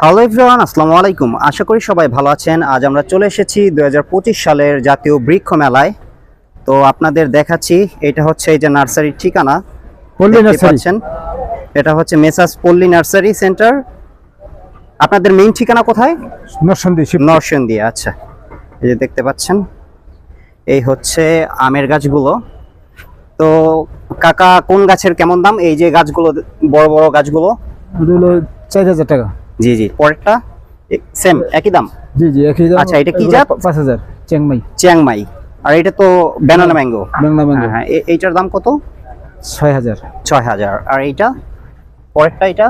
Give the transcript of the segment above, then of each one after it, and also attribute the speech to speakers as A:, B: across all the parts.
A: Hello everyone আসসালামু আলাইকুম। আশা করি সবাই ভালো আছেন। আজ আমরা চলে এসেছি দুই সালের জাতীয় বৃক্ষ মেলায়। তো আপনাদের দেখাচ্ছি এটা হচ্ছে এই যে নার্সারির ঠিকানা।
B: পল্লী নার্সারি।
A: এটা হচ্ছে মেসাস পল্লী নার্সারি সেন্টার। আপনাদের মেইন ঠিকানা কোথায়?
B: নরসন্দী শিব
A: নরসিংদী আচ্ছা। এই যে দেখতে পাচ্ছেন এই হচ্ছে আমের গাছগুলো। তো কাকা কোন গাছের কেমন দাম? এই যে গাছগুলো বড় বড় গাছগুলো।
B: চার হাজার টাকা।
A: জি জি। পরেরটা সেম একই দাম?
B: জি জি একই দাম।
A: আচ্ছা, এটা কি জাত?
B: পা- পাঁচ হাজার চেংমাই।
A: চিয়াংমাই আর এটা তো ব্যানানা ম্যাঙ্গো
B: বাংলা ম্যাঙ্গো
A: হ্যাঁ হ্যাঁ এইটার দাম কত?
B: ছয় হাজার।
A: ছয় হাজার। আর এইটা? পরেরটা এটা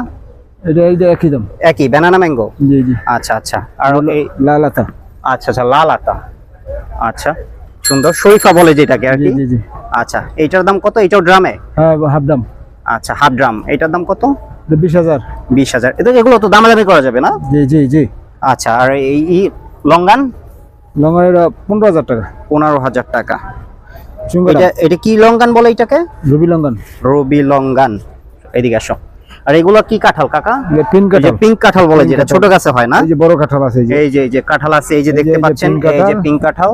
B: এটা এইটা একই দাম।
A: একই ব্যানানা ম্যাঙ্গো
B: জি জি।
A: আচ্ছা আচ্ছা। আর এই
B: লাল আতা।
A: আচ্ছা আচ্ছা লাল আটা আচ্ছা সুন্দর। শরীফা বলে যেটাকে আর কি।
B: জি জি।
A: আচ্ছা এইটার দাম কত? এইটাও ড্রামে?
B: হ্যাঁ হাফ দাম।
A: আচ্ছা হাফ ড্রাম। এইটার দাম কত?
B: বিশ হাজার।
A: বিশ হাজার। এটা এগুলো তো দামাদামি করা যাবে না?
B: জি জি জি।
A: আচ্ছা আর এই ই লঙ্গান?
B: এটা পনেরো হাজার টাকা।
A: পনেরো হাজার টাকা। এটা এটা কি লঙ্গান বলে এটাকে?
B: রবি লঙ্গন।
A: রবি লঙ্গান। এদিকে আসো। আর এগুলো কি কাঁঠাল কাকা?
B: কাঁঠাল।
A: পিঙ্ক কাঁঠাল বলে যেটা ছোট গাছে হয় না?
B: এই যে বড় কাঁঠাল আছে এই যে।
A: এই যে কাঁঠাল আছে এই যে দেখতে পাচ্ছেন এই যে পিঙ্ক কাঁঠাল।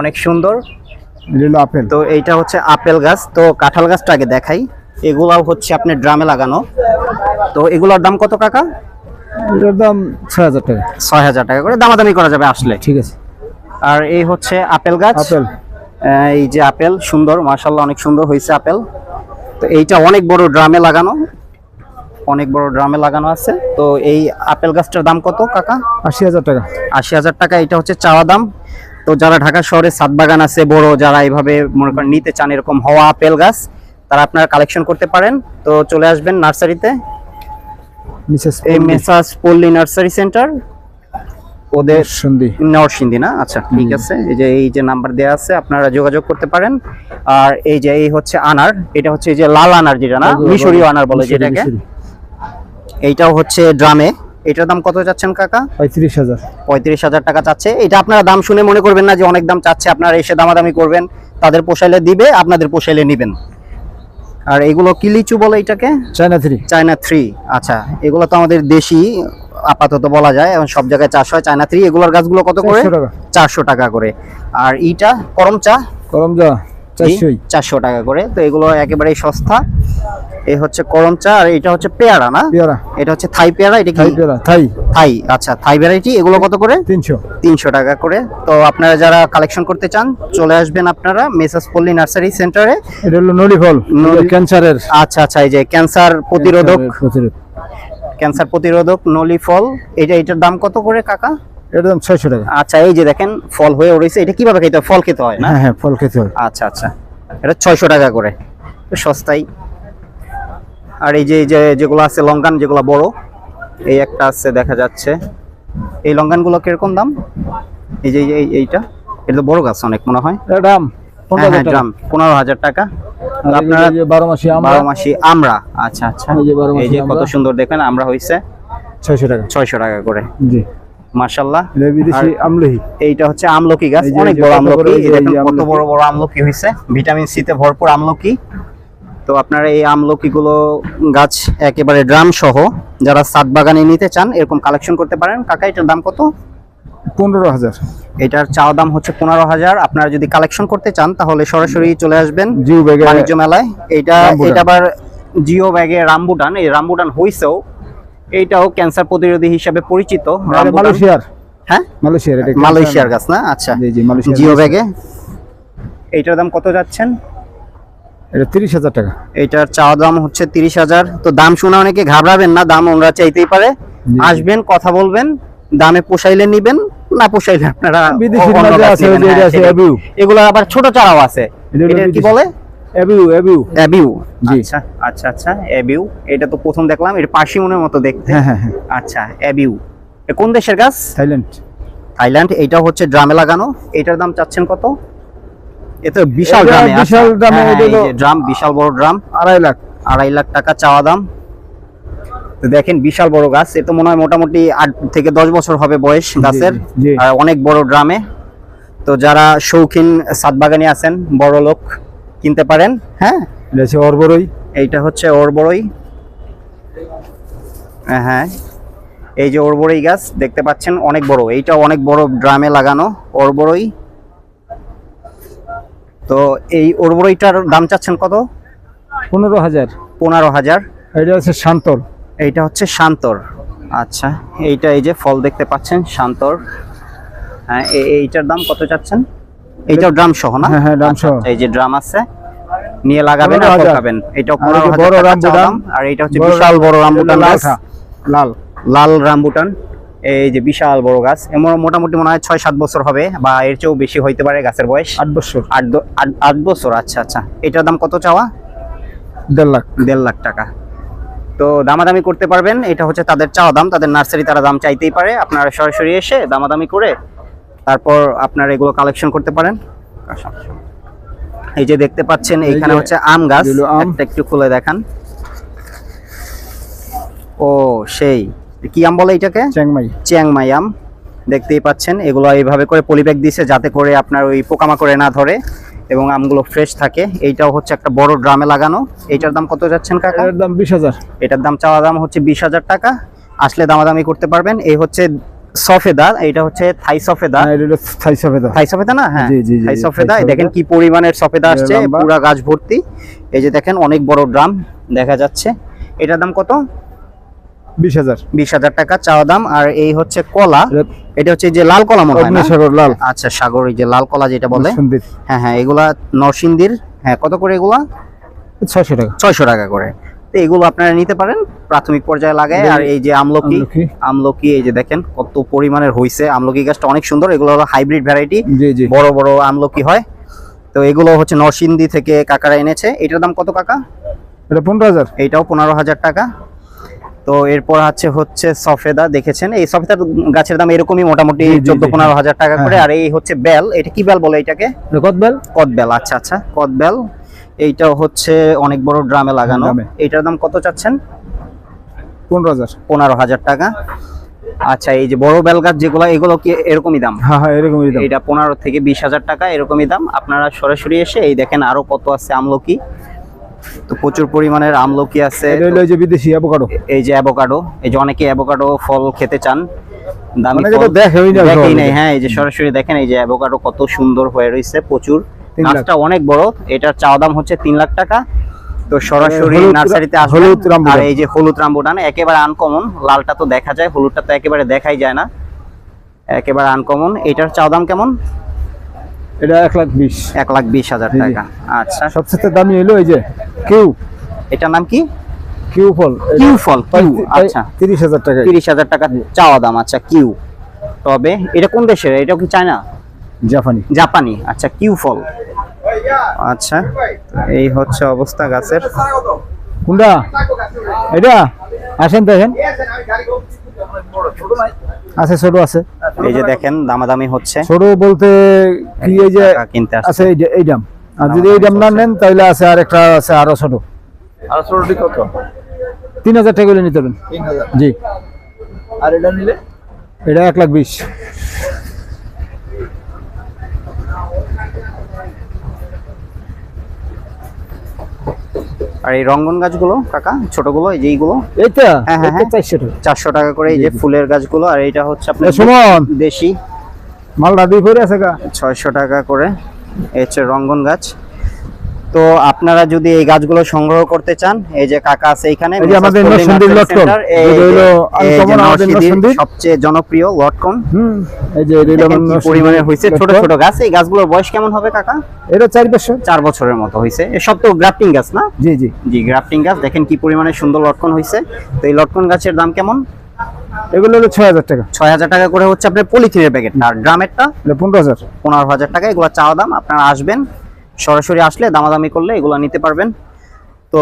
A: অনেক সুন্দর।
B: আপেল।
A: তো এইটা হচ্ছে আপেল গাছ। তো কাঁঠাল গাছটা আগে দেখাই। এগুলাও হচ্ছে আপনার ড্রামে লাগানো। তো এগুলোর দাম কত কাকা?
B: এটার দাম ছয় হাজার টাকা।
A: ছয় হাজার টাকা করে দামাদামি করা যাবে আসলে।
B: ঠিক আছে।
A: আর এই হচ্ছে আপেল গাছ।
B: আপেল।
A: এই যে আপেল সুন্দর মাশাল্লাহ অনেক সুন্দর হয়েছে আপেল। তো এইটা অনেক বড় ড্রামে লাগানো। অনেক বড় ড্রামে লাগানো আছে। তো এই আপেল গাছটার দাম কত কাকা?
B: আশি হাজার টাকা।
A: আশি হাজার টাকা এটা হচ্ছে চাওয়া দাম। তো যারা ঢাকা শহরে সাত বাগান আছে বড় যারা এইভাবে মনে করেন নিতে চান এরকম হওয়া আপেল গাছ তারা আপনারা কালেকশন করতে পারেন। তো চলে আসবেন নার্সারিতে। এই পল্লী নার্সারি সেন্টার ওদের
B: সন্ধি
A: নরসিংদী না? আচ্ছা ঠিক আছে। এই যে এই যে নাম্বার দেওয়া আছে আপনারা যোগাযোগ করতে পারেন। আর এই যে এই হচ্ছে আনার। এটা হচ্ছে এই যে লাল আনার যেটা না? মিশরীয় আনার বলে যেটাকে। এইটাও হচ্ছে ড্রামে। এটার দাম কত যাচ্ছেন কাকা?
B: পঁয়ত্রিশ হাজার।
A: পঁয়ত্রিশ হাজার টাকা চাচ্ছে। এটা আপনারা দাম শুনে মনে করবেন না যে অনেক দাম চাচ্ছে। আপনারা এসে দামাদামি করবেন। তাদের পোষাইলে দিবে আপনাদের পোষাইলে নেবেন। আর এগুলো কি লিচু বলে এটাকে?
B: China three.
A: চায়না থ্রি আচ্ছা। এগুলো তো আমাদের দেশি আপাতত বলা যায় এবং সব জায়গায় চাষ হয় চায়না থ্রি। এগুলোর গাছগুলো কত করে? চারশো টাকা। করে। আর ইটা করম চা
B: করম চা
A: চারশো টাকা করে। তো এগুলো একেবারেই সস্তা। এই হচ্ছে করম চা আর এটা হচ্ছে পেয়ারা না?
B: পেয়ারা।
A: এটা হচ্ছে থাই পেয়ারা এটা কি?
B: থাই পেয়ারা থাই।
A: থাই আচ্ছা থাই ভ্যারাইটি এগুলো কত করে?
B: তিনশো।
A: তিনশো টাকা করে। তো আপনারা যারা কালেকশন করতে চান চলে আসবেন আপনারা মেসাস পল্লী নার্সারি সেন্টারে।
B: এটা হলো নলি ফল
A: নলি-
B: ক্যান্সারের।
A: আচ্ছা আচ্ছা এই যে ক্যান্সার প্রতিরোধক। ক্যান্সার প্রতিরোধক নলি ফল এটা এটার দাম কত করে কাকা?
B: এটার দাম ছয়শো টাকা।
A: আচ্ছা এই যে দেখেন ফল হয়ে রয়েছে এটা কীভাবে খেতে হয়? ফল খেতে হয় না?
B: হ্যাঁ হ্যাঁ ফল খেতে হয়।
A: আচ্ছা আচ্ছা। এটা ছয়শো টাকা করে। তো সস্তাই আর এই যে এই যে যেগুলো আছে লঙ্কান যেগুলো বড় এই একটা আছে দেখা যাচ্ছে। এই লঙ্কানগুলো কীরকম দাম? এই যে এই- এইটা। এটা তো বড় গাছ অনেক মনে হয়।
B: দাম পনেরো
A: হ্যাঁ,
B: হাজার
A: হ্যাঁ, ড্রাম পনেরো হাজার টাকা। আপনারা
B: বারো মাসি
A: বারো মাসি আমরা। আচ্ছা আচ্ছা।
B: এই যে
A: কত সুন্দর দেখেন আমরা হইছে
B: ছয়শো টাকা।
A: ছয়শো টাকা করে।
B: জি। বিদেশি আমলহি
A: এইটা হচ্ছে আমলকি গাছ। অনেক বড় আমলকি। দেখেন কত বড় বড় আমলকি হয়েছে ভিটামিন সি তে ভরপুর আমলকি। তো আপনারা এই আমলকিগুলো গাছ একেবারে ড্রাম সহ যারা সাত বাগানে নিতে চান এরকম কালেকশন করতে পারেন। কাকা এটার দাম কত?
B: পনেরো হাজার।
A: এটার চাওয়া দাম হচ্ছে পনেরো হাজার। আপনারা যদি কালেকশন করতে চান তাহলে সরাসরি চলে আসবেন
B: জিও ব্যাগে
A: বাণিজ্য মেলায়।
B: এটা
A: এটা আবার জিও ব্যাগে রামবুটান। এই রামবুটান হইছেও এইটাও ক্যান্সার প্রতিরোধী হিসাবে পরিচিত
B: মালয়েশিয়ার।
A: হ্যাঁ?
B: মালয়েশিয়ার
A: মালয়েশিয়ার গাছ না? আচ্ছা। জিও ব্যাগে। এইটার দাম কত যাচ্ছেন?
B: এটা তিরিশ হাজার টাকা।
A: এইটার চাওয়া দাম হচ্ছে তিরিশ হাজার। তো দাম শুনে অনেকে ঘাবড়াবেন না দাম ওনারা চাইতেই পারে। আসবেন কথা বলবেন দামে পোষাইলে নিবেন না পোষাইলে আপনারা হ্যাঁ।
B: অ্যাবিউ।
A: এগুলো আবার ছোট চারাও আছে। কি বলে। আচ্ছা আচ্ছা আচ্ছা অ্যাবিউ এটা তো প্রথম দেখলাম এটা পার্সিমনের মতো দেখতে।
B: হ্যাঁ হ্যাঁ হ্যাঁ।
A: আচ্ছা কোন দেশের গাছ?
B: থাইল্যান্ড।
A: হচ্ছে ড্রামে লাগানো। এটার দাম চাচ্ছেন কত? এ তো বিশাল ড্রামে
B: বিশাল ড্রামে, এটা
A: ড্রাম বিশাল বড় ড্রাম।
B: আড়াই লাখ।
A: আড়াই লাখ টাকা চাওয়া দাম। তো দেখেন বিশাল বড় গাছ। এ তো মনে হয় মোটামুটি আট থেকে দশ বছর হবে বয়স গাছের। আর অনেক বড় ড্রামে। তো যারা শৌখিন সাত বাগানি আছেন বড় লোক কিনতে পারেন। হ্যাঁ?
B: অরবরই।
A: এইটা হচ্ছে ওর বড়ই হ্যাঁ। এই যে ওরবড়ই গাছ দেখতে পাচ্ছেন অনেক বড়। এইটা অনেক বড় ড্রামে লাগানো ওরবড়ই তো এই ওরবড়ইটার দাম চাচ্ছেন কত?
B: পনেরো হাজার।
A: পনেরো হাজার।
B: এটা হচ্ছে শান্তর।
A: এইটা হচ্ছে শান্তর। আচ্ছা এইটা এই যে ফল দেখতে পাচ্ছেন শান্তর। হ্যাঁ এইটার দাম কত চাচ্ছেন? এইটাও ড্রাম সহ না?
B: হ্যাঁ, হ্যাঁ, ড্রাম সহ।
A: আচ্ছা, এই যে ড্রাম আছে নিয়ে লাগাবেন আর পনেরো হাজার।
B: বড় রামবুটান,
A: আর এটা হচ্ছে বিশাল বড় রামবুটান
B: লাল।
A: লাল রামবুটান। এই যে বিশাল বড় গাছ এমন মোটামুটি মনে হয় ছয় সাত বছর হবে বা এর চেয়েও বেশি হইতে পারে গাছের বয়স।
B: আট বছর।
A: আট আট- বছর আচ্ছা আচ্ছা। এটার দাম কত চাওয়া?
B: দেড় লাখ।
A: দেড় লাখ টাকা। তো দামাদামি করতে পারবেন এটা হচ্ছে তাদের চাওয়া দাম তাদের নার্সারি তারা দাম চাইতেই পারে। আপনারা সরাসরি এসে দামাদামি করে তারপর আপনারা এগুলো কালেকশন করতে পারেন। এই যে দেখতে পাচ্ছেন এইখানে হচ্ছে আম গাছ। একটু খুলে দেখান। ও সেই। কি আম বলে এটাকে?
B: চ্যাংমাই
A: চিয়াংমাই আম। দেখতেই পাচ্ছেন এগুলো এইভাবে করে পলিব্যাগ দিছে যাতে করে আপনার ওই পোকামাকড়ে না ধরে এবং আমগুলো ফ্রেশ থাকে। এইটাও হচ্ছে একটা বড় ড্রামে লাগানো। এইটার দাম কত যাচ্ছেন কাকা?
B: এর দাম বিশ হাজার।
A: এটার দাম চাওয়া দাম হচ্ছে বিশ হাজার টাকা। আসলে দামাদামি করতে পারবেন। এই হচ্ছে সফেদা এটা হচ্ছে থাই সফেদা।
B: হ্যাঁ, থাই সফেদা।
A: থাই সফেদা না? হ্যাঁ
B: জি, জি, জি,
A: থাই সফেদা। দেখেন কি পরিমাণের সফেদা আসছে। পুরা গাছ ভর্তি। এই যে দেখেন অনেক বড় ড্রাম দেখা যাচ্ছে। এটার দাম কত?
B: বিশ হাজার।
A: বিশ হাজার টাকা চাওয়া দাম আর এই হচ্ছে কলা।
B: এটা
A: হচ্ছে যে লাল কলা মনে হয়
B: অগ্নিসাগর লাল।
A: আচ্ছা সাগর এই যে লাল কলা যেটা বলে। হ্যাঁ হ্যাঁ এগুলা নরসিংদীর হ্যাঁ কত করে এগুলা?
B: ছয়শো টাকা।
A: ছয়শো টাকা করে। তো এগুলো আপনারা নিতে পারেন প্রাথমিক পর্যায়ে লাগায় আর এই যে আমলকি
B: আমলকি।
A: এই যে দেখেন কত পরিমাণের হইছে। আমলকি গাছটা অনেক সুন্দর এগুলো হলো হাইব্রিড ভ্যারাইটি বড় বড় আমলকি হয়। তো এগুলো হচ্ছে নরসিংদী থেকে কাকারা এনেছে। এটার দাম কত কাকা?
B: এটা পনেরো হাজার।
A: এইটাও পনেরো হাজার টাকা। তো এরপর আছে হচ্ছে সফেদা দেখেছেন? এই সফেদার গাছের দাম এরকমই মোটামুটি চোদ্দ পনেরো হাজার টাকা করে।
B: হ্যাঁ,
A: আর এই হচ্ছে বেল এটা কি বেল বলে এটাকে?
B: এটা কত বেল?
A: কদবেল আচ্ছা আচ্ছা কদবেল এইটা হচ্ছে অনেক বড় ড্রামে লাগানো। এইটার দাম কত চাচ্ছেন?
B: পনেরো হাজার।
A: পনেরো হাজার টাকা। আচ্ছা এই যে বড় বেল গাছ যেগুলো এগুলো কি এরকমই দাম?
B: হ্যাঁ হ্যাঁ এরকমই দাম।
A: এটা পনেরো থেকে বিশ হাজার টাকা এরকমই দাম। আপনারা সরাসরি এসে এই দেখেন আরও কত আছে আমলকি। তো প্রচুর পরিমাণের আমলকি আছে।
B: এই যে বিদেশি অ্যাভোকাডো
A: এই যে অ্যাভোকাডো এই যে অনেকে অ্যাভোকাডো ফল খেতে চান দামি ফল
B: দেখেই।
A: নাই। হ্যাঁ এই যে সরাসরি দেখেন এই যে অ্যাভোকাডো কত সুন্দর হয়ে রয়েছে প্রচুর। গাছটা অনেক বড় এটার চাওয়া দাম হচ্ছে তিন লাখ টাকা। তো সরাসরি নার্সারিতে আসবেন। আর এই যে হলুদ রামবুটান একেবারে আনকমন লালটা তো দেখা যায় হলুদটা তো একেবারে দেখাই যায় না। একেবারে আনকমন এটার চাওয়া দাম কেমন?
B: এটা এক লাখ বিশ।
A: এক লাখ বিশ হাজার। টাকা। আচ্ছা।
B: সবচেয়ে দামি হলো এই যে কিউ
A: এটার নাম কি?
B: কিউ ফল।
A: কিউ ফল কিউ আচ্ছা
B: তিরিশ হাজার টাকা।
A: তিরিশ হাজার টাকা চাওয়া দাম আচ্ছা কিউ তবে এটা কোন দেশের? এটা কি চায়না?
B: জাপানি।
A: জাপানি আচ্ছা কিউ ফল। আচ্ছা এই হচ্ছে অবস্থা গাছের।
B: কোনটা এটা আসেন দেখেন আছে ছোট আছে।
A: এই যে দেখেন দামাদামি হচ্ছে।
B: ছোট বলতে কি এই যে
A: কিনতে
B: আছে এই যে এই দাম। আর যদি এই দাম না নেন তাহলে আছে আর একটা আছে আরও ছোট।
C: আর ছোটটি কত?
B: তিন হাজার টাকা নিতে পারবেন।
C: তিন হাজার।
B: জি।
C: আর এটা নিলে?
B: এটা এক লাখ বিশ।
A: আর এই রঙ্গন গাছগুলো কাকা ছোটগুলো এই যে এইগুলো
B: এইটা
A: হ্যাঁ, হ্যাঁ,
B: এইটা চারশো টাকা।
A: চারশো টাকা করে এই যে ফুলের গাছগুলো আর এটা হচ্ছে আপনার
B: সুমন।
A: দেশি।
B: মালটা দুই করে আছে গা।
A: ছয়শো টাকা করে। হচ্ছে রঙ্গন গাছ। তো আপনারা যদি এই গাছগুলো সংগ্রহ করতে চান এই যে কাকা আছে এখানে। সবচেয়ে জনপ্রিয় লটকন পরিমাণে হয়েছে ছোট ছোট গাছ। এই গাছগুলোর বয়স কেমন হবে কাকা?
B: এটা চার বছর।
A: চার বছরের মতো হয়েছে। সব তো গ্রাফটিং গাছ না?
B: জি জি।
A: জি গ্রাফটিং গাছ। দেখেন কি পরিমাণে সুন্দর লটকন হয়েছে। তো এই লটকন গাছের দাম কেমন?
B: এগুলো হলো ছয় হাজার টাকা।
A: ছয় হাজার টাকা করে হচ্ছে আপনার পলিথিনের প্যাকেট আর ড্রামেরটা
B: পনেরো হাজার।
A: পনেরো হাজার টাকা এগুলো চাওয়া দাম আপনারা আসবেন। সরাসরি আসলে দামাদামি করলে এগুলো নিতে পারবেন। তো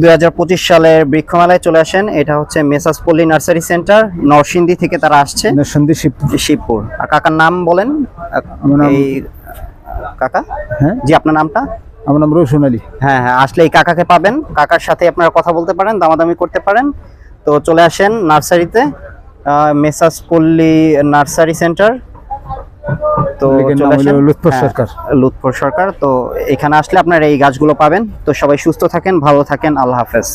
A: দুই হাজার পঁচিশ সালের বৃক্ষমেলায় চলে আসেন এটা হচ্ছে মেসাস পল্লী নার্সারি সেন্টার নরসিংদী থেকে তারা আসছে।
B: সন্ধি শিব
A: শিবপুর। আর কাকার নাম বলেন? এই কাকা?
B: হ্যাঁ।
A: জি আপনার নামটা?
B: আমার নাম রোশন আলী।
A: হ্যাঁ হ্যাঁ আসলে এই কাকাকে পাবেন। কাকার সাথে আপনারা কথা বলতে পারেন দামাদামি করতে পারেন। তো চলে আসেন নার্সারিতে মেসাস পল্লী নার্সারি সেন্টার। তো
B: লুৎফর
A: হ্যাঁ,
B: সরকার।
A: লুৎফর সরকার। তো এখানে আসলে আপনারা এই গাছগুলো পাবেন। তো সবাই সুস্থ থাকেন ভালো থাকেন। আল্লাহ হাফেজ।